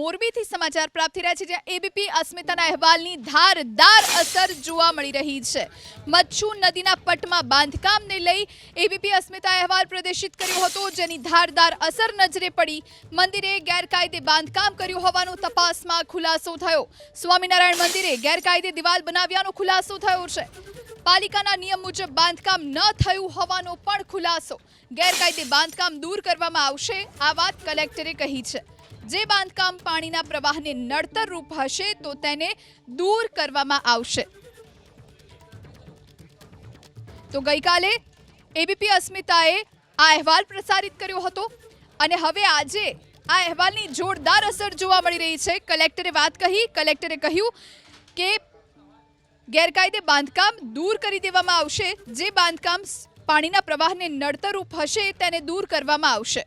મોરબીથી સમાચાર પ્રાપ્ત થઈ રહ્યા છે, જ્યાં એબીપી અસ્મિતાના અહેવાલની ધારદાર અસર જોવા મળી રહી છે. મચ્છુ નદીના પટમાં બાંધકામને લઈ એબીપી અસ્મિતા અહેવાલ પ્રદર્શિત કર્યો હતો, જેની ધારદાર અસર નજરે પડી. મંદિરે ગેરકાયદે બાંધકામ કર્યું હોવાનો તપાસમાં ખુલાસો થયો. સ્વામિનારાયણ મંદિરે ગેરકાયદે દિવાલ બનાવ્યાનો ખુલાસો થયો છે. પાલિકાના નિયમ મુજબ બાંધકામ ન થયું હોવાનો પણ ખુલાસો. ગેરકાયદે બાંધકામ દૂર કરવામાં આવશે, આ વાત કલેક્ટરે કહી છે. જે બાંધકામ પાણીના પ્રવાહને નડતર રૂપ હશે તો તેને દૂર કરવામાં આવશે. તો ગઈકાલે એબીપી અસ્મિતાએ આ અહેવાલ પ્રસારિત કર્યો હતો અને હવે આજે આ અહેવાલની જોરદાર અસર જોવા મળી રહી છે. કલેક્ટરે વાત કહી, કલેક્ટરે કહ્યું કે ગેરકાયદે બાંધકામ દૂર કરી દેવામાં આવશે. જે બાંધકામ પાણીના પ્રવાહને નડતરરૂપ હશે તેને દૂર કરવામાં આવશે.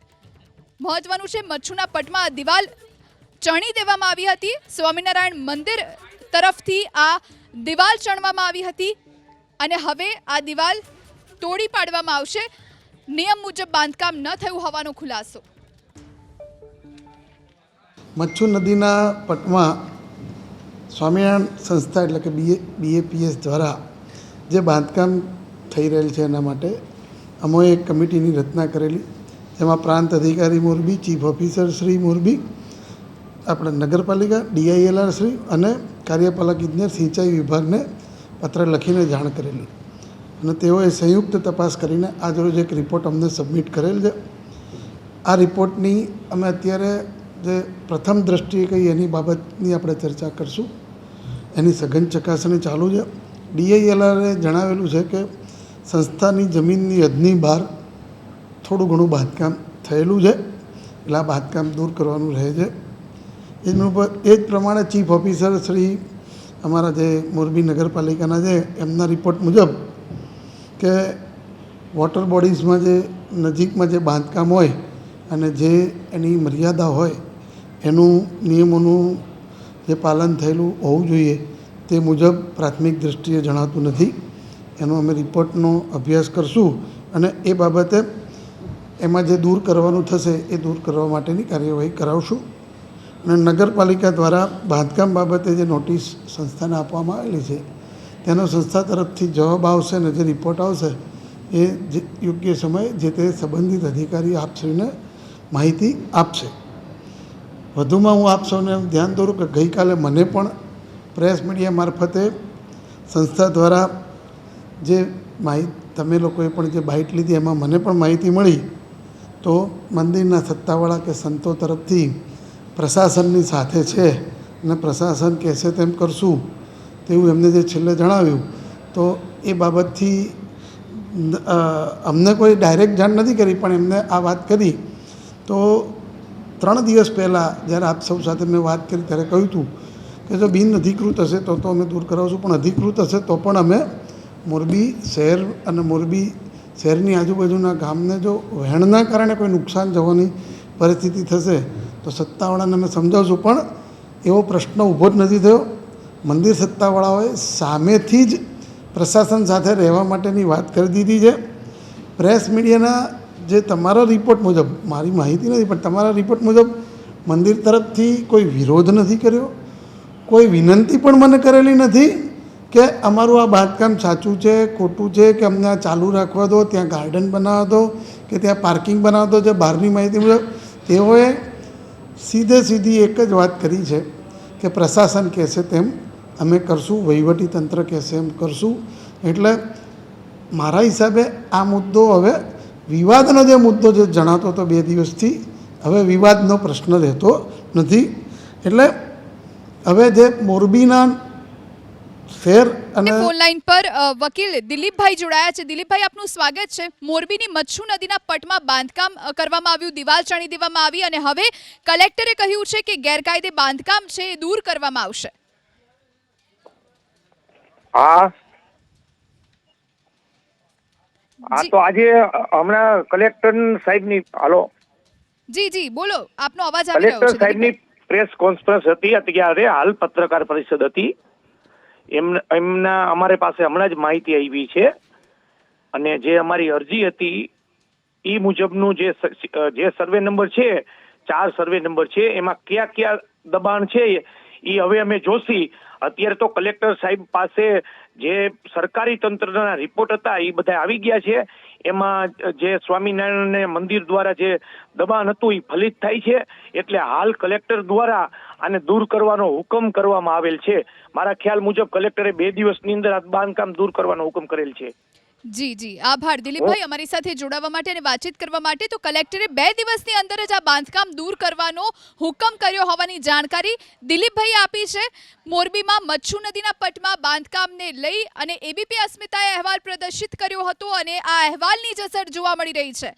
મહત્વનું છે મચ્છુના પટમાં દિવાલ ચણી દેવામાં આવી હતી. સ્વામિનારાયણ મંદિર તરફથી આ દિવાલ ચણવામાં આવી હતી અને હવે આ દિવાલ તોડી પાડવામાં આવશે. નિયમ મુજબ બાંધકામ ન થયું હોવાનો ખુલાસો. મચ્છુ નદીના પટમાં સ્વામિનારાયણ સંસ્થા એટલે કે બીએ બીએપીએસ દ્વારા જે બાંધકામ થઈ રહેલ છે એના માટે અમોએ એક કમિટીની રચના કરેલી. જેમાં પ્રાંત અધિકારી મોરબી, ચીફ ઓફિસર શ્રી મોરબી, આપણે નગરપાલિકા, ડીઆઈએલઆર શ્રી અને કાર્યપાલક ઇજનેર સિંચાઈ વિભાગને પત્ર લખીને જાણ કરેલી. અને તેઓએ સંયુક્ત તપાસ કરીને આજરોજ એક રિપોર્ટ અમને સબમિટ કરેલ છે. આ રિપોર્ટની અમે અત્યારે જે પ્રથમ દ્રષ્ટિએ કહીએ એની બાબતની આપણે ચર્ચા કરશું. એની સઘન ચકાસણી ચાલુ છે. ડીઆઈએલઆરે જણાવેલું છે કે સંસ્થાની જમીનની હદની બહાર થોડું ઘણું બાંધકામ થયેલું છે. એટલે આ બાંધકામ દૂર કરવાનું રહે છે. એનું એ જ પ્રમાણે ચીફ ઓફિસર શ્રી અમારા જે મોરબી નગરપાલિકાના છે, એમના રિપોર્ટ મુજબ કે વોટર બોડીઝમાં જે નજીકમાં જે બાંધકામ હોય અને જે એની મર્યાદા હોય, એનું નિયમોનું જે પાલન થયેલું હોવું જોઈએ તે મુજબ પ્રાથમિક દૃષ્ટિએ જણાતું નથી. એનો અમે રિપોર્ટનો અભ્યાસ કરશું અને એ બાબતે એમાં જે દૂર કરવાનું થશે એ દૂર કરવા માટેની કાર્યવાહી કરાવશું. અને નગરપાલિકા દ્વારા બાંધકામ બાબતે જે નોટિસ સંસ્થાને આપવામાં આવેલી છે, તેનો સંસ્થા તરફથી જવાબ આવશે અને જે રિપોર્ટ આવશે એ જે યોગ્ય સમયે જે તે સંબંધિત અધિકારી આપશ્રીને માહિતી આપશે. વધુમાં હું આપ સૌને ધ્યાન દોરું કે ગઈકાલે મને પણ પ્રેસ મીડિયા મારફતે સંસ્થા દ્વારા જે માહિતી, તમે લોકોએ પણ જે બાઇટ લીધી એમાં મને પણ માહિતી મળી. તો મંદિરના સત્તાવાળા કે સંતો તરફથી પ્રશાસનની સાથે છે અને પ્રશાસન કહેશે તેમ કરશું. તેવું એમને જે છેલ્લે જણાવ્યું. તો એ બાબતથી અમને કોઈ ડાયરેક્ટ જાણ નથી કરી, પણ એમને આ વાત કરી. તો ત્રણ દિવસ પહેલાં જ્યારે આપ સૌ સાથે મેં વાત કરી, ત્યારે કહ્યું હતું કે જો બિન અધિકૃત હશે તો તો અમે દૂર કરાવશું, પણ અધિકૃત હશે તો પણ અમે મોરબી શહેર અને મોરબી શહેરની આજુબાજુના ગામને જો વહેણના કારણે કોઈ નુકસાન જવાની પરિસ્થિતિ થશે, તો સત્તાવાળાને અમે સમજાવશું. પણ એવો પ્રશ્ન ઊભો જ નથી થયો. મંદિર સત્તાવાળાઓએ સામેથી જ પ્રશાસન સાથે રહેવા માટેની વાત કરી દીધી છે. પ્રેસ મીડિયાના જે તમારા રિપોર્ટ મુજબ, મારી માહિતી નથી, પણ તમારા રિપોર્ટ મુજબ મંદિર તરફથી કોઈ વિરોધ નથી કર્યો? કોઈ વિનંતી પણ મને કરેલી નથી? કે અમારું આ બાંધકામ સાચું છે, ખોટું છે, કે અમને આ ચાલુ રાખવા દો, ત્યાં ગાર્ડન બનાવવા દો, કે ત્યાં પાર્કિંગ બનાવવા દો, જે બહારની માહિતી મુજબ, તેઓએ સીધે સીધી એક જ વાત કરી છે, કે પ્રશાસન કહેશે તેમ, અમે કરશું, વહીવટી તંત્ર કહેશે એમ કરશું. એટલે મારા હિસાબે આ મુદ્દો હવે વિવાદનો જે મુદ્દો જે જણાતો હતો બે દિવસથી, હવે વિવાદનો પ્રશ્ન રહેતો નથી. એટલે હવે જે મોરબીના શહેર અને ફોન લાઈન પર વકીલ દિલીપભાઈ જોડાયા છે. દિલીપભાઈ આપનું સ્વાગત છે. મોરબીની મચ્છુ નદીના પટમાં બાંધકામ કરવામાં આવ્યું. દિવાલ ચણી દેવામાં આવી અને હવે કલેક્ટરે કહ્યું છે કે ગેરકાયદે બાંધકામ છે એ દૂર કરવામાં આવશે. હા. હા તો આજે હમણાં કલેક્ટર સાહેબની હાલો. જી જી બોલો. આપનો અવાજ આવી રહ્યો કલેક્ટર છે સાહેબની પ્રેસ કોન્ફરન્સ હતી. અત્યારે હાલ પત્રકાર પરિષદ હતી. એમ એમના, અમારી પાસે હમણાં જ માહિતી આવી છે. અને જે અમારી અરજી હતી, એ મુજબનું જે જે સર્વે નંબર છે, ચાર સર્વે નંબર છે, એમાં કયા કયા દબાણ છે, એ હવે અમે જોશી. અત્યારે તો કલેક્ટર સાહેબ પાસે જે સરકારી તંત્રના રિપોર્ટ હતા, એ બધા આવી ગયા છે. એમાં જે સ્વામિનારાયણ મંદિર દ્વારા જે દબાણ હતું એ ફલિત થાય છે, એટલે હાલ કલેક્ટર દ્વારા આને દૂર કરવાનો હુકમ કરવામાં આવેલ છે. મારા ખ્યાલ મુજબ કલેક્ટરે બે દિવસની અંદર આ બાંધકામ દૂર કરવાનો હુકમ કરેલ છે. જી જી. આભાર દિલીપભાઈ. અમારી સાથે જોડાવા માટે અને વાતચીત કરવા માટે તો કલેક્ટરે બે દિવસની અંદર જ આ બાંધકામ દૂર કરવાનો હુકમ કર્યો હોવાની જાણકારી દિલીપભાઈ આપી છે. મોરબીમાં મચ્છુ નદીના પટમાં બાંધકામને લઈ અને એબીપી અસ્મિતાએ અહેવાલ પ્રદર્શિત કર્યો હતો અને આ અહેવાલની જ અસર જોવા મળી રહી છે.